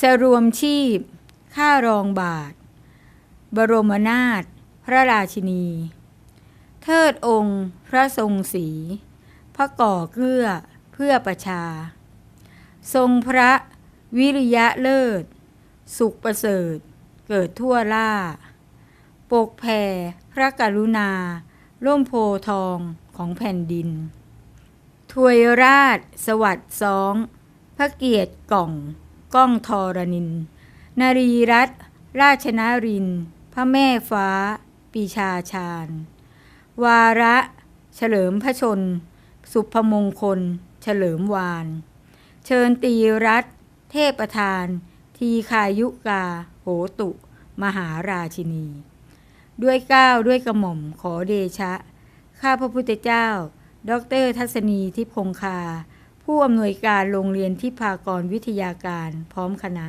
สรวมชีพ ข้ารองบาท บรมนาถพระราชินี เทิดองค์ พระทรงศรีพระก่อเกื้อเพื่อประชา ทรงพระวิริยะเลิศ สุขประเสริฐ เกิดทั่วล่า ปกแผ่พระกรุณา ร่มโพทองของแผ่นดิน ถวยราช สวัสดิ์สอง พระเกียรติกล่อง ก้องทรนิน นารีรัตราชนาริน พระแม่ฟ้า ปีชาชาญ วาระ เฉลิมพระชน สุพมงคล เฉลิมวาน เชิญตีรัตเทพประธาน ทีคายุกา โหตุ มหาราชินี ด้วยก้าวด้วยกระหม่อมขอเดชะ ข้าพระพุทธเจ้าดอกเตอรทัศนีทิพงคา ผู้อำนวยการโรงเรียนทิพากรวิทยาการพร้อมคณะ